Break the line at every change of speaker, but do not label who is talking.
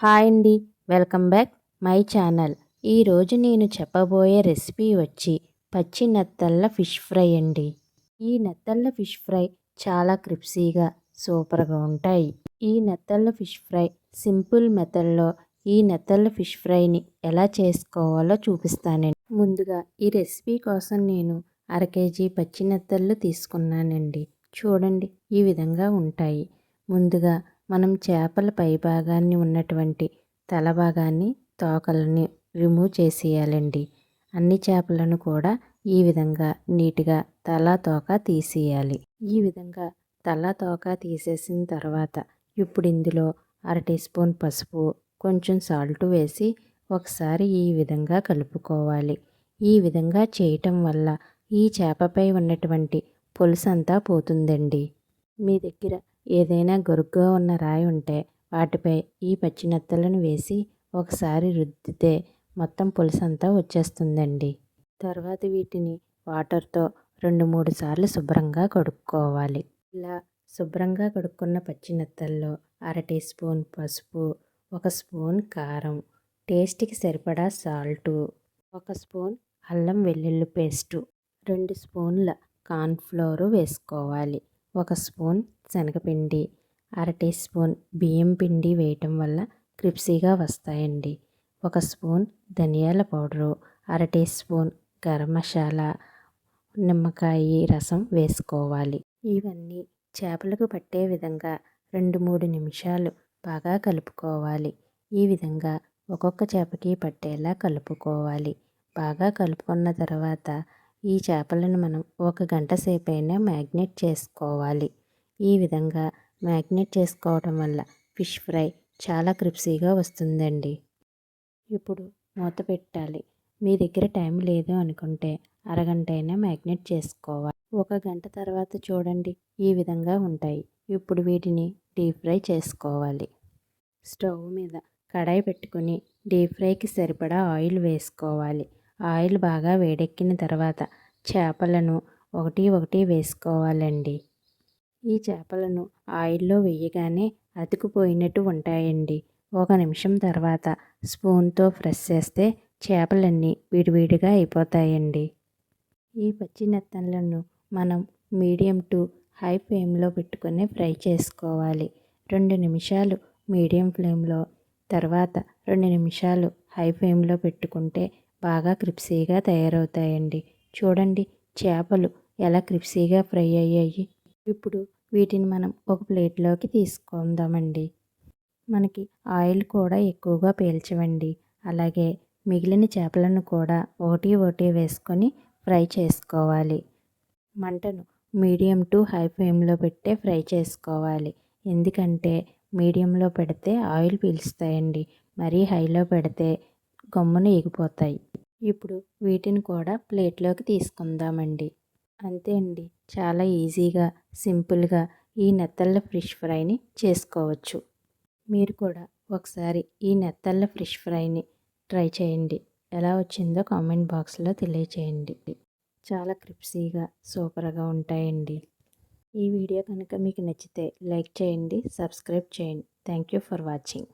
Hi అండి welcome back my channel. ఈరోజు నేను చెప్పబోయే రెసిపీ వచ్చి పచ్చి నెత్తళ్ళ ఫిష్ ఫ్రై అండి. ఈ నెత్తళ్ళ ఫిష్ ఫ్రై చాలా క్రిప్సీగా సూపర్గా ఉంటాయి. ఈ నెత్తళ్ళ ఫిష్ ఫ్రై సింపుల్ మెథడ్లో ఈ నెత్తళ్ళ ఫిష్ ఫ్రైని ఎలా చేసుకోవాలో చూపిస్తానండి. ముందుగా ఈ రెసిపీ కోసం నేను అర కేజీ పచ్చి నత్తళ్ళు తీసుకున్నానండి. చూడండి ఈ విధంగా ఉంటాయి. ముందుగా మనం చేపల పై భాగాన్ని ఉన్నటువంటి తల భాగాన్ని తోకలని రిమూవ్ చేసేయాలండి. అన్ని చేపలను కూడా ఈ విధంగా నీట్గా తల తోక తీసేయాలి. ఈ విధంగా తల తోక తీసేసిన తర్వాత ఇప్పుడు ఇందులో అర టీ స్పూన్ పసుపు కొంచెం సాల్ట్ వేసి ఒకసారి ఈ విధంగా కలుపుకోవాలి. ఈ విధంగా చేయటం వల్ల ఈ చేపపై ఉన్నటువంటి పులుసంతా పోతుందండి. మీ దగ్గర ఏదైనా గొరుగ్గా ఉన్న రాయి ఉంటే వాటిపై ఈ పచ్చినత్తలను వేసి ఒకసారి రుద్దితే మొత్తం పులుసంతా వచ్చేస్తుందండి. తర్వాత వీటిని వాటర్తో రెండు మూడు సార్లు శుభ్రంగా కడుక్కోవాలి. ఇలా శుభ్రంగా కడుక్కున్న పచ్చినత్తల్లో అర టీ స్పూన్ పసుపు ఒక స్పూన్ కారం టేస్ట్కి సరిపడా సాల్టు ఒక స్పూన్ అల్లం వెల్లుల్లి పేస్టు రెండు స్పూన్ల కార్న్ఫ్లోరు వేసుకోవాలి ఒక స్పూన్ శనగపిండి అర టీ స్పూన్ బియ్యం పిండి వేయటం వల్ల క్రిప్సీగా వస్తాయండి. ఒక స్పూన్ ధనియాల పౌడరు అర టీ స్పూన్ గరం మసాలా నిమ్మకాయ రసం వేసుకోవాలి. ఇవన్నీ చేపలకు పట్టే విధంగా రెండు మూడు నిమిషాలు బాగా కలుపుకోవాలి. ఈ విధంగా ఒక్కొక్క చేపకి పట్టేలా కలుపుకోవాలి. బాగా కలుపుకున్న తర్వాత ఈ చేపలను మనం ఒక గంట సేపైనా మ్యాగ్నేట్ చేసుకోవాలి. ఈ విధంగా మ్యాగ్నెట్ చేసుకోవటం వల్ల ఫిష్ ఫ్రై చాలా క్రిప్సీగా వస్తుందండి. ఇప్పుడు మూత పెట్టాలి. మీ దగ్గర టైం లేదు అనుకుంటే అరగంట అయినా మ్యాగ్నెట్ చేసుకోవాలి. ఒక గంట తర్వాత చూడండి ఈ విధంగా ఉంటాయి. ఇప్పుడు వీటిని డీప్ ఫ్రై చేసుకోవాలి. స్టవ్ మీద కడాయి పెట్టుకుని డీప్ ఫ్రైకి సరిపడా ఆయిల్ వేసుకోవాలి. ఆయిల్ బాగా వేడెక్కిన తర్వాత చేపలను ఒకటి ఒకటి వేసుకోవాలండి. ఈ చేపలను ఆయిల్లో వేయగానే అతుకుపోయినట్టు ఉంటాయండి. ఒక నిమిషం తర్వాత స్పూన్తో ప్రెస్ చేస్తే చేపలన్నీ విడివిడిగా అయిపోతాయండి. ఈ పచ్చి నెత్తనలను మనం మీడియం టు హై ఫ్లేమ్లో పెట్టుకొని ఫ్రై చేసుకోవాలి. రెండు నిమిషాలు మీడియం ఫ్లేమ్లో తర్వాత రెండు నిమిషాలు హై ఫ్లేమ్లో పెట్టుకుంటే బాగా క్రిప్సీగా తయారవుతాయండి. చూడండి చేపలు ఎలా క్రిప్సీగా ఫ్రై అయ్యాయి. ఇప్పుడు వీటిని మనం ఒక ప్లేట్లోకి తీసుకుందామండి. మనకి ఆయిల్ కూడా ఎక్కువగా పీల్చవండి. అలాగే మిగిలిన చేపలను కూడా ఒకటి ఒకటి వేసుకొని ఫ్రై చేసుకోవాలి. మంటను మీడియం టు హై ఫ్లేమ్లో పెట్టే ఫ్రై చేసుకోవాలి. ఎందుకంటే మీడియంలో పెడితే ఆయిల్ పీల్చుతాయండి. మరీ హైలో పెడితే గమ్మున ఎగిపోతాయి ఇప్పుడు వీటిని కూడా ప్లేట్లోకి తీసుకుందామండి. అంతే అండి. చాలా ఈజీగా సింపుల్గా ఈ నెత్తళ్ళ ఫిష్ ఫ్రైని చేసుకోవచ్చు. మీరు కూడా ఒకసారి ఈ నెత్తళ్ళ ఫిష్ ఫ్రైని ట్రై చేయండి. ఎలా వచ్చిందో కామెంట్ బాక్స్లో తెలియచేయండి. చాలా క్రిప్సీగా సూపర్గా ఉంటాయండి. ఈ వీడియో కనుక మీకు నచ్చితే లైక్ చేయండి సబ్స్క్రైబ్ చేయండి. Thank you for watching.